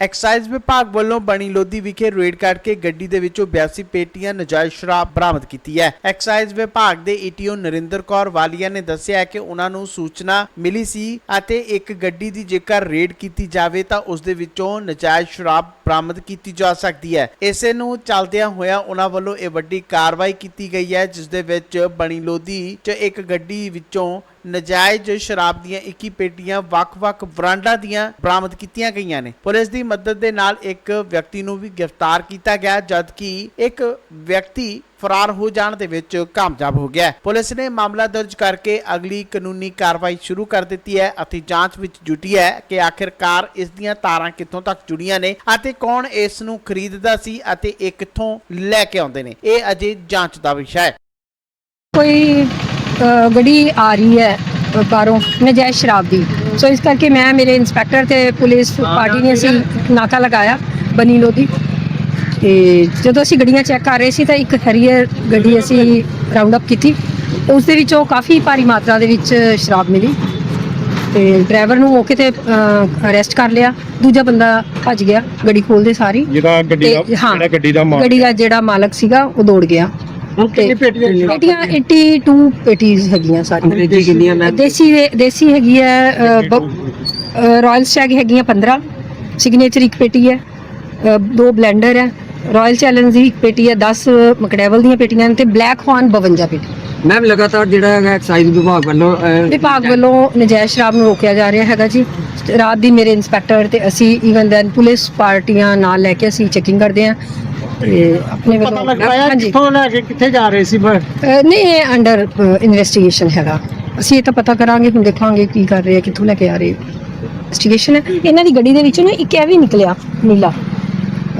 Exercise ਵਿਭਾਗ ਵੱਲੋਂ ਬਣੀ ਲੋਧੀ ਵਿਖੇ ਰੇਡ ਕਰਕੇ ਗੱਡੀ ਦੇ ਵਿੱਚੋਂ 82 ਪੇਟੀਆਂ ਨਜਾਇਜ਼ ਸ਼ਰਾਬ ਬਰਾਮਦ ਕੀਤੀ ਹੈ। ਐਕਸਾਈਜ਼ ਵਿਭਾਗ ਦੇ ਈਟੀਓ ਨਰਿੰਦਰ ਕੌਰ ਵਾਲੀਆ ਨੇ ਦੱਸਿਆ ਕਿ ਉਹਨਾਂ ਨੂੰ ਸੂਚਨਾ ਮਿਲੀ ਸੀ ਅਤੇ ਇੱਕ ਗੱਡੀ ਦੀ ਜੇਕਰ ਰੇਡ ਕੀਤੀ ਜਾਵੇ ਤਾਂ ਉਸ ਦੇ ਵਿੱਚੋਂ ਨਜਾਇਜ਼ ਸ਼ਰਾਬ ਬਰਾਮਦ ਕੀਤੀ ਜਾ ਸਕਦੀ ਹੈ। ਇਸੇ ਨੂੰ ਚੱਲਦਿਆਂ ਹੋਇਆ ਉਹਨਾਂ ਵੱਲੋਂ ਇਹ ਵੱਡੀ ਕਾਰਵਾਈ ਕੀਤੀ ਗਈ ਹੈ, ਜਿਸ ਦੇ ਵਿੱਚ ਬਣੀ ਲੋਧੀ 'ਚ ਇੱਕ ਗੱਡੀ ਵਿੱਚੋਂ ਨਜਾਇਜ਼ ਸ਼ਰਾਬ ਦੀਆਂ 21 ਪੇਟੀਆਂ ਵੱਖ-ਵੱਖ ਬ੍ਰਾਂਡਾਂ ਦੀਆਂ ਬਰਾਮਦ ਕੀਤੀਆਂ ਗਈਆਂ ਨੇ। ਪੁਲਿਸ ਦੀ ਮਦਦ ਦੇ ਨਾਲ ਇੱਕ ਵਿਅਕਤੀ ਨੂੰ ਵੀ ਗ੍ਰਿਫਤਾਰ ਕੀਤਾ ਗਿਆ, ਜਦਕਿ ਇੱਕ ਵਿਅਕਤੀ ਫਰਾਰ ਹੋ ਜਾਣ ਦੇ ਵਿੱਚ ਕਾਮਯਾਬ ਹੋ ਗਿਆ। ਪੁਲਿਸ ਨੇ ਮਾਮਲਾ ਦਰਜ ਕਰਕੇ ਅਗਲੀ ਕਾਨੂੰਨੀ ਕਾਰਵਾਈ ਸ਼ੁਰੂ ਕਰ ਦਿੱਤੀ ਹੈ ਅਤੇ ਜਾਂਚ ਵਿੱਚ ਜੁਟੀ ਹੈ ਕਿ ਆਖਿਰਕਾਰ ਇਸ ਦੀਆਂ ਤਾਰਾਂ ਕਿੱਥੋਂ ਤੱਕ ਜੁੜੀਆਂ ਨੇ ਅਤੇ ਕੌਣ ਇਸ ਨੂੰ ਖਰੀਦਦਾ ਸੀ ਅਤੇ ਇਹ ਕਿੱਥੋਂ ਲੈ ਕੇ ਆਉਂਦੇ ਨੇ। ਇਹ ਅਜੇ ਜਾਂਚ ਦਾ ਵਿਸ਼ਾ ਹੈ। ਕੋਈ ਗੱਡੀ ਆ ਰਹੀ ਹੈ ਬਾਹਰੋਂ ਨਜਾਇਜ਼ ਸ਼ਰਾਬ ਦੀ। ਸੋ ਇਸ ਕਰਕੇ ਮੈਂ ਮੇਰੇ ਇੰਸਪੈਕਟਰ ਤੇ ਪੁਲਿਸ ਪਾਰਟੀ ਨੇ ਅਸੀਂ ਨਾਕਾ ਲਗਾਇਆ ਬਨੀ ਲੋਦੀ ਤੇ ਜਦੋਂ ਅਸੀਂ ਗੱਡੀਆਂ ਚੈੱਕ ਕਰ ਰਹੇ ਸੀ ਤਾਂ ਇੱਕ ਹੈਰੀਅਰ ਗੱਡੀ ਅਸੀਂ ਰਾਉਂਡ ਅਪ ਕੀਤੀ। ਉਸ ਦੇ ਵਿੱਚੋਂ ਕਾਫੀ ਭਾਰੀ ਮਾਤਰਾ ਦੇ ਵਿੱਚ ਸ਼ਰਾਬ ਮਿਲੀ। ਤੇ ਡਰਾਈਵਰ ਨੂੰ ਮੌਕੇ ਤੇ ਅਰੈਸਟ ਕਰ ਲਿਆ। ਦੂਜਾ ਬੰਦਾ ਭੱਜ ਗਿਆ ਗੱਡੀ ਖੋਲਦੇ ਸਾਰੀ। ਜਿਹੜਾ ਗੱਡੀ ਦਾ ਜਿਹੜਾ ਗੱਡੀ ਦਾ ਮਾਲਕ ਗੱਡੀ ਦਾ ਜਿਹੜਾ ਮਾਲਕ ਸੀਗਾ ਉਹ ਦੌੜ ਗਿਆ। ਹੁਣ ਕਿੰਨੀ ਪੇਟੀਆਂ ਸ਼ਰਾਬ ਪੇਟੀਆਂ 82 ਪੇਟੀਜ਼ ਹੈਗੀਆਂ ਸਾਰੀਆਂ। ਅੰਗਰੇਜ਼ੀ ਕਿੰਨੀਆਂ ਮੈਂ ਦੇਸੀ ਦੇਸੀ ਹੈਗੀ ਹੈ ਰਾਇਲ ਸਟੈਗ ਹੈਗੀਆਂ 15 ਸਿਗਨੇਚਰ ਇੱਕ ਪੇਟੀ ਹੈ ਅ, ਦੋ ਬਲੈਂਡਰ ਹੈ। ਰਾਇਲ ਚੈਲੰਜ ਦੀ ਇੱਕ ਪੇਟੀ ਹੈ 10 ਮਕਡੈਵਲ ਦੀਆਂ ਪੇਟੀਆਂ ਨੇ ਤੇ ਬਲੈਕ ਹੌਰਨ 52 ਪੇਟੀ। ਮੈਮ ਲਗਾਤਾਰ ਜਿਹੜਾ ਹੈਗਾ ਐਕਸਾਈਜ਼ ਵਿਭਾਗ ਵੱਲੋਂ ਅਹ, ਵਿਭਾਗ ਵੱਲੋਂ ਨਜਾਇਜ਼ ਸ਼ਰਾਬ ਨੂੰ ਰੋਕਿਆ ਜਾ ਰਿਹਾ ਹੈਗਾ ਜੀ। ਰਾਤ ਦੀ ਮੇਰੇ ਇੰਸਪੈਕਟਰ ਤੇ ਅਸੀਂ ਈਵਨ ਦੈਨ ਪੁਲਿਸ ਪਾਰਟੀਆਂ ਨਾਲ ਲੈ ਕੇ ਅਸੀਂ ਚੈਕਿੰਗ ਕਰਦੇ ਹਾਂ। ਤੇ ਆਪਣੇ ਪਤਾ ਵੱਲੋਂ ਲੱਗ ਪਾਇਆ ਹਾਂਜੀ। ਕਿੱਥੋਂ ਲੈ ਕੇ ਕਿੱਥੇ ਜਾ ਰਹੇ ਸੀ ਬਸ? ਅ, ਨਹੀਂ ਇਹ ਅੰਡਰ ਇਨਵੈਸਟੀਗੇਸ਼ਨ ਹੈਗਾ। ਅਸੀਂ ਇਹ ਤਾਂ ਪਤਾ ਕਰਾਂਗੇ ਹੁਣ ਦੇਖਾਂਗੇ ਕੀ ਕਰ ਰਹੇ ਆ ਕਿੱਥੋਂ ਲੈ ਕੇ ਆ ਰਹੇ ਇਨਵੈਸਟੀਗੇਸ਼ਨ ਹੈ। ਇਹਨਾਂ ਦੀ ਗੱਡੀ ਦੇ ਵਿੱਚੋਂ ਨਾ ਇੱਕ ਇਹ ਵੀ ਨਿਕਲਿਆ ਨੀਲਾ।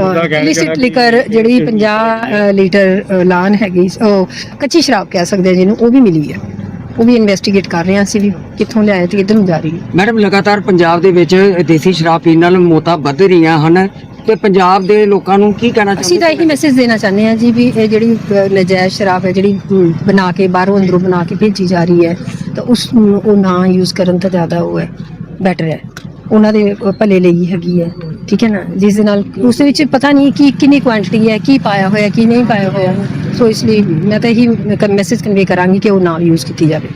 ਉਹਦਾ ਕਹਿ ਇਲਿਸਿਟ ਜਿਹੜਾ ਲਿਕਰ ਜਿਹੜੀ 50 ਅ, ਲੀਟਰ ਲਾਨ ਹੈਗੀ ਉਹ ਕੱਚੀ ਸ਼ਰਾਬ ਕਹਿ ਸਕਦੇ ਆ ਜਿਹਨੂੰ ਉਹ ਵੀ ਮਿਲੀ ਹੈ ਉਹ ਵੀ ਇਨਵੈਸਟੀਗੇਟ ਕਰ ਰਹੇ ਹਾਂ ਅਸੀਂ ਵੀ ਕਿੱਥੋਂ ਲਿਆਏ ਤੇ ਕਿੱਧਰ ਨੂੰ ਜਾ ਰਹੀ ਹੈ ਮੈਡਮ ਲਗਾਤਾਰ ਪੰਜਾਬ ਦੇ ਵਿੱਚ ਦੇਸੀ ਸ਼ਰਾਬ ਪੀਣ ਨਾਲ ਮੌਤਾਂ ਵੱਧ ਰਹੀਆਂ ਹਨ। ਤੇ ਪੰਜਾਬ ਦੇ ਲੋਕਾਂ ਨੂੰ ਕੀ ਕਹਿਣਾ ਅਸੀਂ ਤਾਂ ਇਹੀ ਮੈਸੇਜ ਦੇਣਾ ਚਾਹੁੰਦੇ ਹਾਂ ਜੀ ਵੀ ਇਹ ਜਿਹੜੀ ਨਜਾਇਜ਼ ਸ਼ਰਾਬ ਹੈ ਜਿਹੜੀ ਬਣਾ ਕੇ ਬਾਹਰੋਂ ਅੰਦਰੋਂ ਬਣਾ ਕੇ ਭੇਜੀ ਜਾ ਰਹੀ ਹੈ ਤਾਂ ਉਸ ਨੂੰ ਉਹ ਨਾ ਯੂਜ਼ ਕਰਨ ਤਾਂ ਜ਼ਿਆਦਾ ਉਹ ਹੈ ਬੈਟਰ ਹੈ। ਉਹਨਾਂ ਦੇ ਭਲੇ ਲਈ ਹੈਗੀ ਹੈ ਠੀਕ ਹੈ ਨਾ? ਜਿਸ ਦੇ ਨਾਲ ਉਸ ਵਿੱਚ ਪਤਾ ਨਹੀਂ ਕਿ ਕਿੰਨੀ ਕੁਆਂਟੀਟੀ ਹੈ ਕੀ ਪਾਇਆ ਹੋਇਆ ਕੀ ਨਹੀਂ ਪਾਇਆ ਹੋਇਆ। ਸੋ ਇਸ ਲਈ ਮੈਂ ਤਾਂ ਇਹੀ ਮੈਸੇਜ ਕਨਵੇ ਕਰਾਂਗੀ ਕਿ ਉਹ ਨਾ ਯੂਜ਼ ਕੀਤੀ ਜਾਵੇ।